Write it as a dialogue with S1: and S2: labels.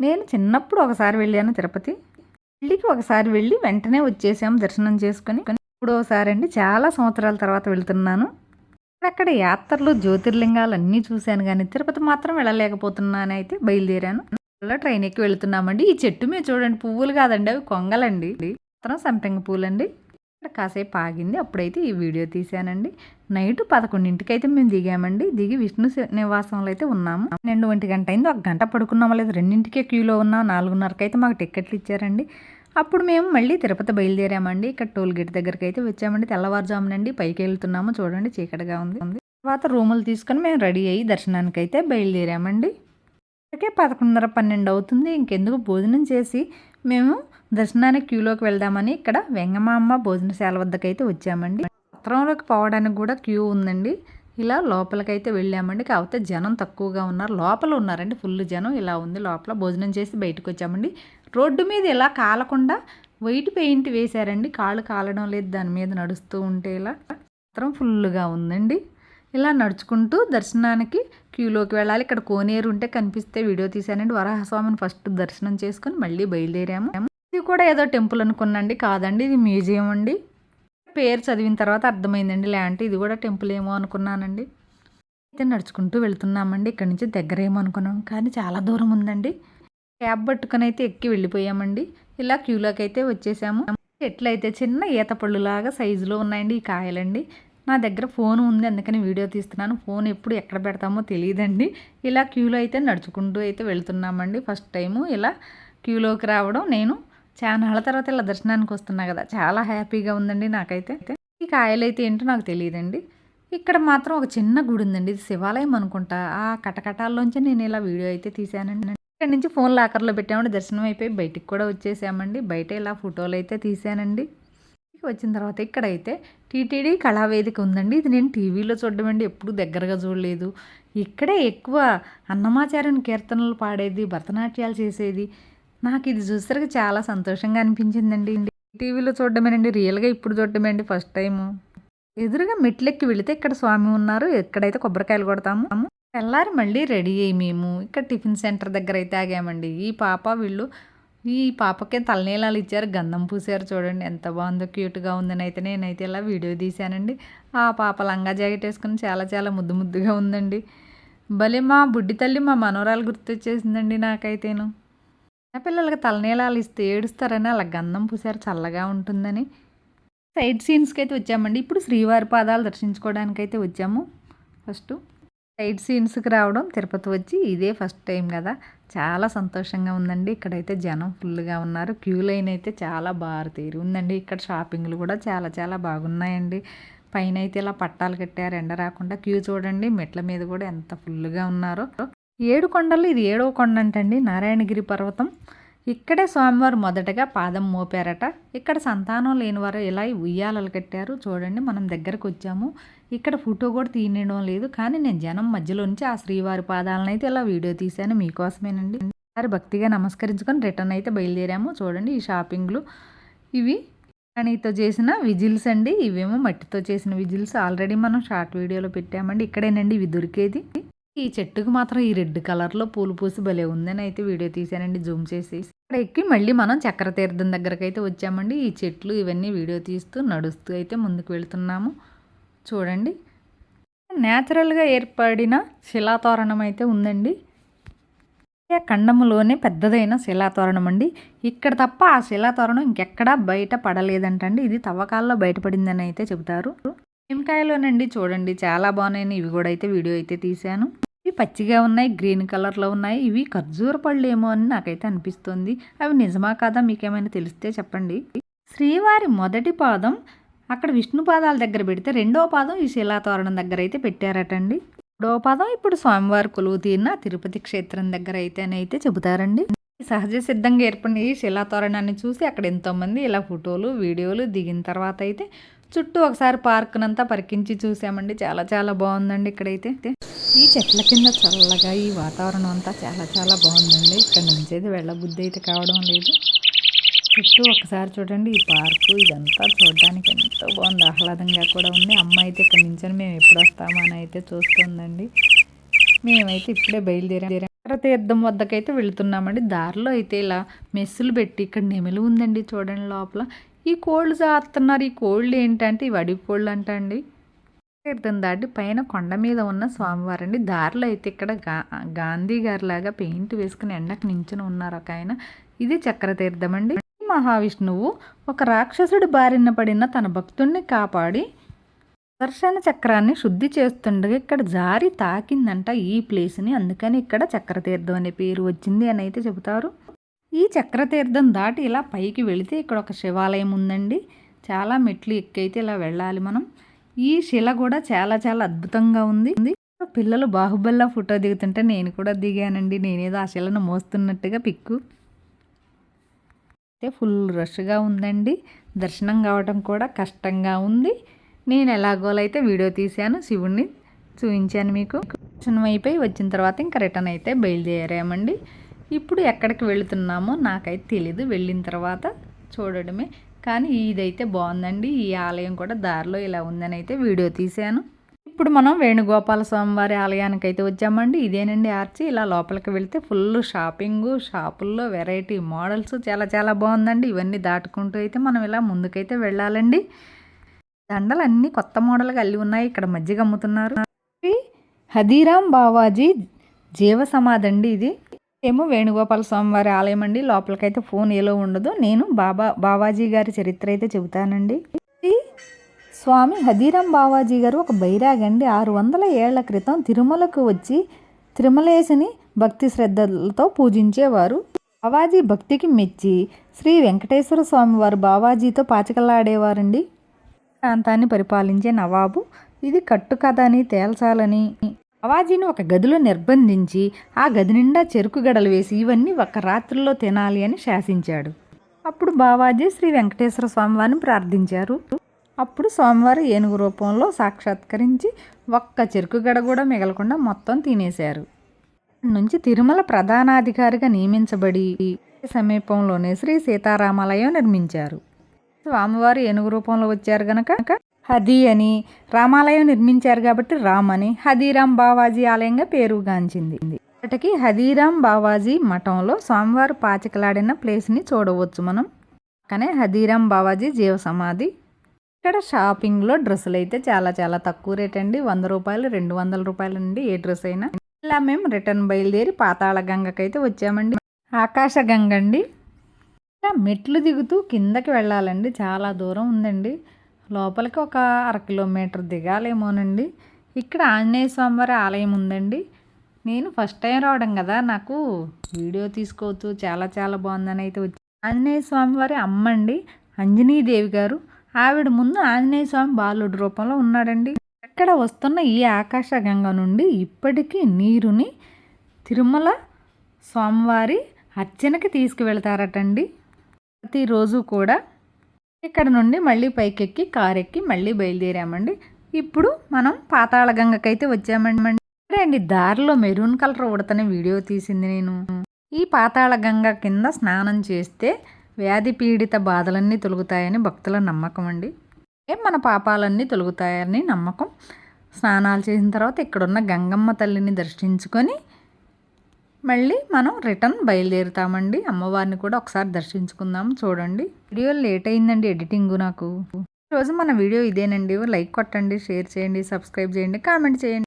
S1: నేను చిన్నప్పుడు ఒకసారి వెళ్ళాను తిరుపతి. పెళ్ళికి ఒకసారి వెళ్ళి వెంటనే వచ్చేసాము దర్శనం చేసుకుని. ఒకసారి అండి చాలా సంవత్సరాల తర్వాత వెళ్తున్నాను. అక్కడ యాత్రలు జ్యోతిర్లింగాలు అన్నీ చూశాను కానీ తిరుపతి మాత్రం వెళ్ళలేకపోతున్నాను అయితే బయలుదేరాను ట్రైన్ ఎక్కి వెళుతున్నామండి. ఈ చెట్టు మీద చూడండి పువ్వులు కాదండి అవి కొంగలండి. మాత్రం సంపెంగ పూలండి. కాసేపు ఆగింది. అప్పుడైతే ఈ వీడియో తీశానండి. నైట్ పదకొండింటికి అయితే మేము దిగామండి. దిగి విష్ణు నివాసంలో అయితే ఉన్నాము. రెండు ఒంటి గంట అయింది. ఒక గంట పడుకున్నాము లేదు రెండింటికే క్యూలో ఉన్నాం. నాలుగున్నరకి అయితే మాకు టికెట్లు ఇచ్చారండి. అప్పుడు మేము మళ్ళీ తిరుపతి బయలుదేరామండి. ఇక్కడ టోల్ గేట్ దగ్గరికి అయితే వచ్చామండి. తెల్లవారుజామునండి. పైకి వెళ్తున్నాము. చూడండి చీకటిగా ఉంది. తర్వాత రూములు తీసుకొని మేము రెడీ అయ్యి దర్శనానికి అయితే బయలుదేరామండి. ఇప్పటికే పదకొండున్నర పన్నెండు అవుతుంది. ఇంకెందుకు భోజనం చేసి మేము దర్శనానికి క్యూలోకి వెళ్దామని ఇక్కడ వెంగమామ్మ భోజనశాల వద్దకైతే వచ్చామండి. సత్రంలోకి పోవడానికి కూడా క్యూ ఉందండి. ఇలా లోపలికైతే వెళ్ళామండి. కాకపోతే జనం తక్కువగా ఉన్నారు. లోపల ఉన్నారండి. ఫుల్ జనం ఇలా ఉంది. లోపల భోజనం చేసి బయటకు వచ్చామండి. రోడ్డు మీద ఇలా కాలకుండా వైట్ పెయింట్ వేశారండి. కాళ్ళు కాలడం లేదు. దాని మీద నడుస్తూ ఉంటే ఇలా సత్రం ఫుల్గా ఉందండి. ఇలా నడుచుకుంటూ దర్శనానికి క్యూలోకి వెళ్ళాలి. ఇక్కడ కోనేరు ఉంటే కనిపిస్తే వీడియో తీశానండి. వరాహస్వామిని ఫస్ట్ దర్శనం చేసుకొని మళ్ళీ బయలుదేరాము. ఇది కూడా ఏదో టెంపుల్ అనుకున్నాండి కాదండి ఇది మ్యూజియం అండి. పేరు చదివిన తర్వాత అర్థమైందండి లేదంటే ఇది కూడా టెంపుల్ ఏమో అనుకున్నానండి. అయితే నడుచుకుంటూ వెళ్తున్నామండి ఇక్కడ నుంచి దగ్గర ఏమో అనుకున్నాం కానీ చాలా దూరం ఉందండి. క్యాబ్ పట్టుకొని అయితే ఎక్కి వెళ్ళిపోయామండి. ఇలా క్యూలోకి అయితే వచ్చేసాము. చెట్లు అయితే చిన్న ఈత పళ్ళులాగా సైజులో ఉన్నాయండి ఈ కాయలండి. నా దగ్గర ఫోన్ ఉంది అందుకని వీడియో తీస్తున్నాను. ఫోన్ ఎప్పుడు ఎక్కడ పెడతామో తెలియదండి. ఇలా క్యూలో అయితే నడుచుకుంటూ అయితే వెళ్తున్నామండి ఫస్ట్ టైము. ఇలా క్యూలోకి రావడం నేను చాలా నాళ్ళ తర్వాత ఇలా దర్శనానికి వస్తున్నా కదా. చాలా హ్యాపీగా ఉందండి నాకైతే. ఈ కాయలు అయితే ఏంటో నాకు తెలియదండి. ఇక్కడ మాత్రం ఒక చిన్న గుడి ఉందండి ఇది శివాలయం అనుకుంటా. ఆ కటకటాల్లోంచి నేను ఇలా వీడియో అయితే తీశానండి. ఇక్కడ నుంచి ఫోన్ లాకర్లో పెట్టామండి. దర్శనం అయిపోయి బయటికి కూడా వచ్చేసామండి. బయట ఇలా ఫోటోలు అయితే తీసానండి వచ్చిన తర్వాత ఇక్కడైతే టీటీడీ కళావేదిక ఉందండి. ఇది నేను టీవీలో చూడడం అండి ఎప్పుడు దగ్గరగా చూడలేదు. ఇక్కడే ఎక్కువ అన్నమాచార్యుని కీర్తనలు పాడేది భరతనాట్యాలు చేసేది నాకు ఇది చూసరికి చాలా సంతోషంగా అనిపించిందండి. టీవీలో చూడడమేనండి రియల్గా ఇప్పుడు చూడడమేండి ఫస్ట్ టైము ఎదురుగా మెట్లెక్కి వెళితే ఇక్కడ స్వామి ఉన్నారు ఎక్కడైతే కొబ్బరికాయలు కొడతాము తెల్లారి మళ్ళీ రెడీ అయ్యి మేము. ఇక్కడ టిఫిన్ సెంటర్ దగ్గర అయితే ఆగామండి. ఈ పాప వీళ్ళు ఈ పాపకే తలనీలాలు ఇచ్చారు గంధం పూసారు చూడండి ఎంత బాగుందో క్యూట్గా ఉందని అయితే నేనైతే ఇలా వీడియో తీశానండి. ఆ పాప లంగా జాకెట్ వేసుకుని చాలా చాలా ముద్దు ముద్దుగా ఉందండి. భలే మా బుడ్డి తల్లి మా మనోరాలు గుర్తొచ్చేసిందండి నాకైతేను. పిల్లలకి తలనీలాలు ఇస్తే ఏడుస్తారని అలా గంధం పూసారు చల్లగా ఉంటుందని. సైడ్ సీన్స్కి అయితే వచ్చామండి. ఇప్పుడు శ్రీవారి పాదాలు దర్శించుకోవడానికి అయితే వచ్చాము. ఫస్ట్ సైడ్ సీన్స్కి రావడం తిరుపతి వచ్చి ఇదే ఫస్ట్ టైం కదా. చాలా సంతోషంగా ఉందండి. ఇక్కడైతే జనం ఫుల్గా ఉన్నారు. క్యూ లైన్ అయితే చాలా బాగా తీరు ఉందండి. ఇక్కడ షాపింగ్లు కూడా చాలా చాలా బాగున్నాయండి. పైన అయితే ఇలా పట్టాలు కట్టారు. ఎండ రాకుండా క్యూ చూడండి. మెట్ల మీద కూడా ఎంత ఫుల్గా ఉన్నారో. ఏడు కొండలు ఇది ఏడవ కొండ అంటండి నారాయణగిరి పర్వతం. ఇక్కడే స్వామివారు మొదటగా పాదం మోపారట. ఇక్కడ సంతానం లేనివారు ఇలా ఉయ్యాలలు కట్టారు. చూడండి మనం దగ్గరకు వచ్చాము. ఇక్కడ ఫోటో కూడా తీయడం లేదు కానీ నేను జనం మధ్యలో నుంచి ఆ శ్రీవారి పాదాలను అయితే ఇలా వీడియో తీశాను మీకోసమేనండి. వారి భక్తిగా నమస్కరించుకొని రిటర్న్ అయితే బయలుదేరాము. చూడండి ఈ షాపింగ్లు. ఇవి రాణితో చేసిన విజిల్స్ అండి. ఇవేమో మట్టితో చేసిన విజిల్స్. ఆల్రెడీ మనం షార్ట్ వీడియోలో పెట్టామండి. ఇక్కడేనండి ఇవి దొరికేది. ఈ చెట్టుకు మాత్రం ఈ రెడ్ కలర్లో పూలు పూసి భలే ఉందని అయితే వీడియో తీశానండి. జూమ్ చేసి ఇక్కడ ఎక్కి మళ్ళీ మనం చక్ర తీర్థం దగ్గరకు అయితే వచ్చామండి. ఈ చెట్లు ఇవన్నీ వీడియో తీస్తూ నడుస్తూ అయితే ముందుకు వెళ్తున్నాము. చూడండి. న్యాచురల్గా ఏర్పడిన శిలాతోరణం అయితే ఉందండి. ఖండములోనే పెద్దదైన శిలాతోరణం అండి. ఇక్కడ తప్ప ఆ శిలాతోరణం ఇంకెక్కడా బయట పడలేదంటండి. ఇది తవ్వకాల్లో బయటపడిందని అయితే చెబుతారు. నిమ్మకాయలోనండి చూడండి. చాలా బాగున్నాయని ఇవి కూడా అయితే వీడియో అయితే తీశాను. పచ్చిగా ఉన్నాయి గ్రీన్ కలర్లో ఉన్నాయి. ఇవి ఖర్జూర పళ్ళు ఏమో అని నాకైతే అనిపిస్తుంది. అవి నిజమా కాదా మీకేమైనా తెలిస్తే చెప్పండి. శ్రీవారి మొదటి పాదం అక్కడ విష్ణు పాదాల దగ్గర పెడితే రెండో పాదం ఈ శిలాతోరణం దగ్గర అయితే పెట్టారటండి. మూడో పాదం ఇప్పుడు స్వామివారి కొలువు తీరిన తిరుపతి క్షేత్రం దగ్గర అయితే అని అయితే చెబుతారండి. సహజ సిద్ధంగా ఏర్పడిన ఈ శిలాతోరణాన్ని చూసి అక్కడ ఎంతోమంది ఇలా ఫోటోలు వీడియోలు దిగిన తర్వాత అయితే చుట్టూ ఒకసారి పార్క్నంతా పరికించి చూసామండి. చాలా చాలా బాగుందండి ఇక్కడైతే. ఈ చెట్ల కింద చల్లగా ఈ వాతావరణం అంతా చాలా చాలా బాగుందండి. ఇక్కడ నుంచి అయితే వెళ్ళబుద్ధి అయితే కావడం లేదు. చుట్టూ ఒకసారి చూడండి ఈ పార్కు ఇదంతా చూడడానికి ఎంతో బాగుంది. ఆహ్లాదంగా కూడా ఉంది. అమ్మ అయితే ఇక్కడ నుంచి మేము ఎప్పుడు వస్తామా అని అయితే చూస్తుందండి. మేమైతే ఇప్పుడే బయలుదేరాం. తీర్థం వద్దకైతే వెళుతున్నామండి. దారిలో అయితే ఇలా మెస్సులు పెట్టి ఇక్కడ నెమలి ఉందండి చూడండి లోపల. ఈ కోళ్ళు జాతున్నారు ఈ కోళ్ళు ఏంటంటే ఇవి అడవి కోళ్ళు అంట అండి తీర్థం దాటి పైన కొండ మీద ఉన్న స్వామివారండి. దారిలో అయితే ఇక్కడ గా గాంధీ గారి లాగా పెయింట్ వేసుకుని ఎండకు నించుని ఉన్నారు ఒక ఆయన. ఇది చక్ర తీర్థం అండి మహావిష్ణువు? ఒక రాక్షసుడి బారిన పడిన తన భక్తుడిని కాపాడి దర్శన చక్రాన్ని శుద్ధి చేస్తుండగా ఇక్కడ జారి తాకిందంట ఈ ప్లేస్ని. అందుకని ఇక్కడ చక్రతీర్థం అనే పేరు వచ్చింది అని అయితే చెబుతారు. ఈ చక్రతీర్థం దాటి ఇలా పైకి వెళితే ఇక్కడ ఒక శివాలయం ఉందండి. చాలా మెట్లు ఎక్కైతే ఇలా వెళ్ళాలి మనం. ఈ శిల కూడా చాలా చాలా అద్భుతంగా ఉంది. పిల్లలు బాహుబల్లా ఫోటో దిగుతుంటే నేను కూడా దిగానండి. నేనేదో ఆ శిలను మోస్తున్నట్టుగా పిక్కు. అయితే ఫుల్ రష్గా ఉందండి. దర్శనం కావడం కూడా కష్టంగా ఉంది. నేను ఎలాగోలైతే వీడియో తీశాను శివుణ్ణి చూపించాను మీకు. దర్శనం అయిపోయి వచ్చిన తర్వాత ఇంకా రిటర్న్ అయితే బయలుదేరామండి. ఇప్పుడు ఎక్కడికి వెళుతున్నామో నాకైతే తెలీదు. వెళ్ళిన తర్వాత చూడడమే. కానీ ఇదైతే బాగుందండి. ఈ ఆలయం కూడా దారిలో ఇలా ఉందని అయితే వీడియో తీశాను. ఇప్పుడు మనం వేణుగోపాల స్వామివారి ఆలయానికి అయితే వచ్చామండి. ఇదేనండి ఆర్చి. ఇలా లోపలికి వెళ్తే ఫుల్ షాపింగ్ షాపుల్లో వెరైటీ మోడల్స్ చాలా చాలా బాగుందండి. ఇవన్నీ దాటుకుంటూ అయితే మనం ఇలా ముందుకైతే వెళ్ళాలండి. దండలు అన్నీ కొత్త మోడల్గా అల్లి ఉన్నాయి. ఇక్కడ మజ్జిగ అమ్ముతున్నారు. హదీరాం బావాజీ జీవ అండి ఇది. ఏమో వేణుగోపాల స్వామి వారి ఆలయం అండి. లోపలికైతే ఫోన్ ఏలో ఉండదు. నేను బాబా బావాజీ గారి చరిత్ర అయితే చెబుతానండి. స్వామి హదీరాం బావాజీ గారు ఒక బైరాగండి ఆరు వందల ఏళ్ళ క్రితం తిరుమలకు వచ్చి తిరుమలేశని భక్తి శ్రద్ధలతో పూజించేవారు. బావాజీ భక్తికి మెచ్చి శ్రీ వెంకటేశ్వర స్వామి వారు బావాజీతో పాచికలాడేవారండి. ప్రాంతాన్ని పరిపాలించే నవాబు. ఇది కట్టు కథ అని తేల్చాలని బావాజీని ఒక గదిలో నిర్బంధించి ఆ గది నిండా చెరుకు గడలు వేసి ఇవన్నీ ఒక రాత్రిలో తినాలి అని శాసించాడు. అప్పుడు బావాజీ శ్రీ వెంకటేశ్వర స్వామివారిని ప్రార్థించారు. అప్పుడు స్వామివారు ఏనుగు రూపంలో సాక్షాత్కరించి ఒక్క చెరుకు గడ కూడా మిగలకుండా మొత్తం తినేశారు. నుంచి తిరుమల ప్రధానాధికారిగా నియమించబడి సమీపంలోనే శ్రీ సీతారామాలయం నిర్మించారు. స్వామివారు ఏనుగు రూపంలో వచ్చారు గనక హది అని రామాలయం నిర్మించారు కాబట్టి రామ్ అని హదీరామ్ బావాజీ ఆలయంగా పేరుగాంచింది. ఇప్పటికి హదీరామ్ బావాజీ మఠంలో స్వామివారు పాచికలాడిన ప్లేస్ని చూడవచ్చు మనం. కానీ హదీరామ్ బావాజీ జీవ సమాధి ఇక్కడ షాపింగ్లో డ్రెస్సులు అయితే చాలా చాలా తక్కువ రేట్ అండి వంద రూపాయలు రెండు వందల రూపాయలు అండి ఏ డ్రెస్ అయినా. ఇలా మేము రిటర్న్ బయలుదేరి పాతాళ గంగకైతే వచ్చామండి. ఆకాశ గంగ అండి ఇలా మెట్లు దిగుతూ కిందకి వెళ్ళాలండి. చాలా దూరం ఉందండి. లోపలికి ఒక అర కిలోమీటర్ దిగాలేమోనండి. ఇక్కడ ఆంజనేయ స్వామివారి ఆలయం ఉందండి. నేను ఫస్ట్ టైం రావడం కదా నాకు వీడియో తీసుకోవచ్చు చాలా చాలా బాగుందని అయితే వచ్చి ఆంజనేయ స్వామివారి అమ్మండి అంజనీదేవి గారు. ఆవిడ ముందు ఆంజనేయ స్వామి బాలుడి రూపంలో ఉన్నాడండి. ఎక్కడ వస్తున్న ఈ ఆకాశ గంగ నుండి ఇప్పటికీ నీరుని తిరుమల స్వామివారి అర్చనకి తీసుకువెళ్తారటండి. ప్రతిరోజు కూడా ఇక్కడ నుండి మళ్ళీ పైకెక్కి కారు ఎక్కి మళ్ళీ బయలుదేరామండి. ఇప్పుడు మనం పాతాళ గంగకైతే వచ్చామండి. అండి దారిలో మెరూన్ కలర్ ఉడతని వీడియో తీసింది నేను. ఈ పాతాళ గంగ కింద స్నానం చేస్తే వ్యాధి పీడిత బాధలన్నీ తొలుగుతాయని భక్తుల నమ్మకం అండి. మన పాపాలన్నీ తొలుగుతాయని నమ్మకం. స్నానాలు చేసిన తర్వాత ఇక్కడున్న గంగమ్మ తల్లిని దర్శించుకొని మళ్ళీ మనం రిటర్న్ బయలుదేరుతామండి. అమ్మవారిని కూడా ఒకసారి దర్శించుకుందాం చూడండి. వీడియో లేట్ అయిందండి ఎడిటింగ్ నాకు. ఈరోజు మన వీడియో ఇదేనండి. లైక్ కొట్టండి షేర్ చేయండి సబ్స్క్రైబ్ చేయండి కామెంట్ చేయండి.